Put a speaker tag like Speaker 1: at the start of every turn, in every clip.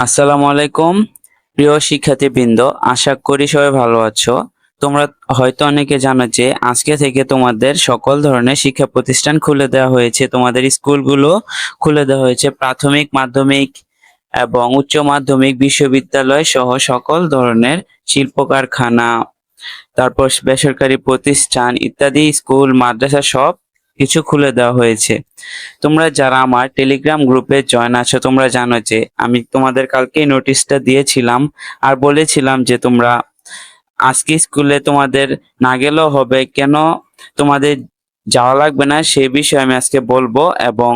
Speaker 1: আসসালামু আলাইকুম, প্রিয় শিক্ষার্থীবৃন্দ, আশা করি সবাই ভালো আছো। তোমরা হয়তো অনেকে জানো যে আজকে থেকে তোমাদের সকল ধরনের শিক্ষা প্রতিষ্ঠান খুলে দেওয়া হয়েছে। তোমাদের স্কুলগুলো খুলে দেওয়া হয়েছে। প্রাথমিক, মাধ্যমিক এবং উচ্চ মাধ্যমিক বিশ্ববিদ্যালয় সহ সকল ধরনের শিল্প কারখানা তারপর বেসরকারি প্রতিষ্ঠান ইত্যাদি, স্কুল, মাদ্রাসা সব কিছু খুলে দেওয়া হয়েছে। তোমরা যারা আমার টেলিগ্রাম গ্রুপে জয়েন আছো, তোমরা জানো যে আমি তোমাদের কালকে নোটিশটা দিয়েছিলাম আর বলেছিলাম যে তোমরা আজকে স্কুলে তোমাদের না গেলেও হবে। কেন তোমাদের যাওয়া লাগবে না সে বিষয়ে আমি আজকে বলব এবং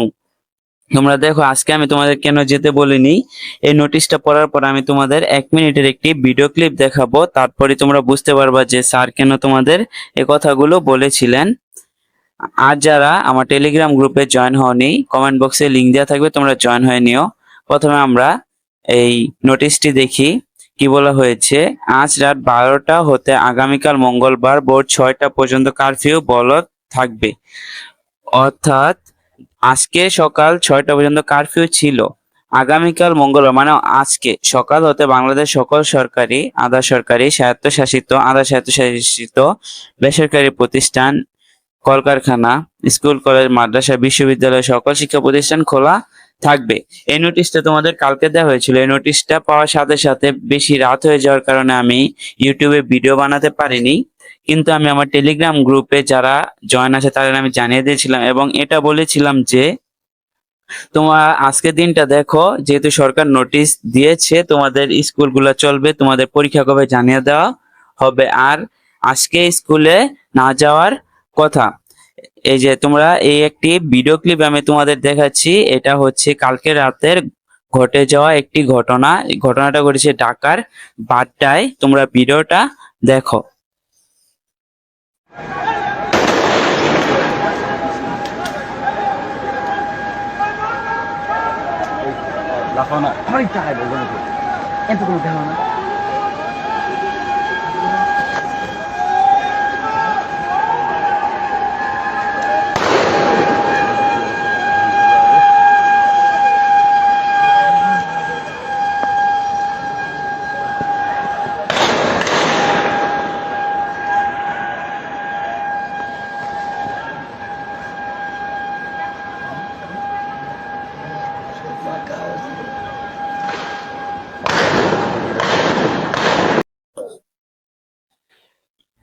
Speaker 1: তোমরা দেখো, আজকে আমি তোমাদের কেন যেতে বলিনি? এই নোটিশটা পড়ার পর আমি তোমাদের এক মিনিটের একটি ভিডিও ক্লিপ দেখাবো। তারপরে তোমরা বুঝতে পারবা যে স্যার কেন তোমাদের এই কথাগুলো বলেছিলেন। আর যারা আমার টেলিগ্রাম গ্রুপে জয়েন হওনি কমেন্ট বক্সে লিংক দেওয়া থাকবে, তোমরা জয়েন হয়ে নিও। প্রথমে আমরা এই নোটিশটি দেখি, কি বলা হয়েছে? আজ রাত বারোটা হতে আগামীকাল মঙ্গলবার ভোর ছয়টা পর্যন্ত কারফিউ বলৎ থাকবে। অর্থাৎ আজকে সকাল ছয়টা পর্যন্ত কারফিউ ছিল। আগামীকাল মঙ্গলবার মানে আজকে সকাল হতে বাংলাদেশ সকল সরকারি, আধা সরকারি, স্বায়ত্তশাসিত, আধা স্বায়ত্তশাসিত বেসরকারি প্রতিষ্ঠান কলকারখানা, স্কুল, কলেজ, মাদ্রাসা, বিশ্ববিদ্যালয়, সকল শিক্ষা প্রতিষ্ঠান খোলা থাকবে। এই নোটিশটা তোমাদের কালকে দেওয়া হয়েছিল। এই নোটিশটা পাওয়ার সাথে সাথে বেশি রাত হয়ে যাওয়ার কারণে আমি ইউটিউবে ভিডিও বানাতে পারিনি। কিন্তু আমি আমার টেলিগ্রাম গ্রুপে যারা জয়েন আছে তাদের আমি জানিয়ে দিয়েছিলাম এবং এটা বলেছিলাম যে তোমার আজকের দিনটা দেখো, যেহেতু সরকার নোটিশ দিয়েছে, তোমাদের স্কুলগুলো চলবে, তোমাদের পরীক্ষা কবে জানিয়ে দেওয়া হবে। আর আজকে স্কুলে না যাওয়ার কথা। এই যে তোমরা এই একটি ভিডিও ক্লিপ আমি তোমাদের দেখাচ্ছি, এটা হচ্ছে কালকে রাতের ঘটে যাওয়া একটি ঘটনা। ঘটনাটা ঘটেছে ঢাকার বাড্ডায়। তোমরা ভিডিওটা দেখো।
Speaker 2: লাফাও না। আমার ইচ্ছা হয় বলব নাকি? এত কোনো না।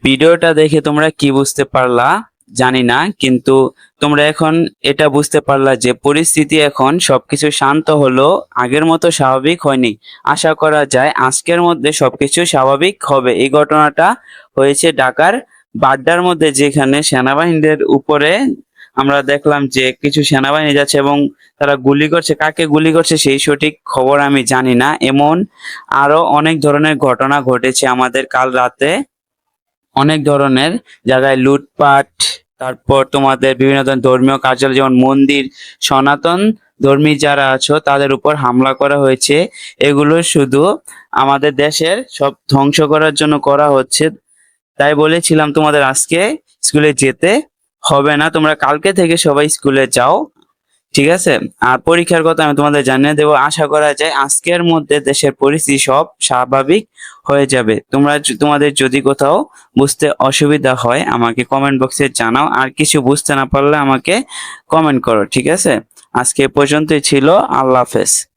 Speaker 1: ভিডিওটা দেখে তোমরা কি বুঝতে পারলা, জানি না, কিন্তু তোমরা এখন এটা বুঝতে পারলা যে পরিস্থিতি এখন সবকিছু শান্ত হলো, আগের মতো স্বাভাবিক হয়নি। আশা করা যায় আজকের মধ্যে সবকিছু স্বাভাবিক হবে। এই ঘটনাটা হয়েছে ঢাকার বাড্ডার মধ্যে, যেখানে সেনাবাহিনীদের উপরে আমরা দেখলাম যে কিছু সেনাবাহিনী যাচ্ছে এবং তারা গুলি করছে। কাকে গুলি করছে সেই সঠিক খবর আমি জানি না। এমন আরও অনেক ধরনের ঘটনা ঘটেছে আমাদের কাল রাতে। অনেক ধরনের জায়গায় লুটপাট, তারপর তোমাদের বিভিন্ন ধরনের ধর্মীয় কার্যালয়, যেমন মন্দির, সনাতন ধর্মী যারা আছো, তাদের উপর হামলা করা হয়েছে। এগুলো শুধু আমাদের দেশের সব ধ্বংস করার জন্য করা হচ্ছে। তাই বলেছিলাম তোমাদের আজকে স্কুলে যেতে হবে না, তোমরা কালকে থেকে সবাই স্কুলে যাও। ঠিক আছে? আর পরীক্ষার কথা আমি তোমাদের জানিয়ে দেবো। আশা করা যায় আজকের মধ্যে দেশের পরিস্থিতি সব স্বাভাবিক হয়ে যাবে। তোমরা তোমাদের যদি কোথাও বুঝতে অসুবিধা হয়, আমাকে কমেন্ট বক্সে জানাও। আর কিছু বুঝতে না পারলে আমাকে কমেন্ট করো, ঠিক আছে? আজকে পর্যন্তই ছিল। আল্লাহ হাফেজ।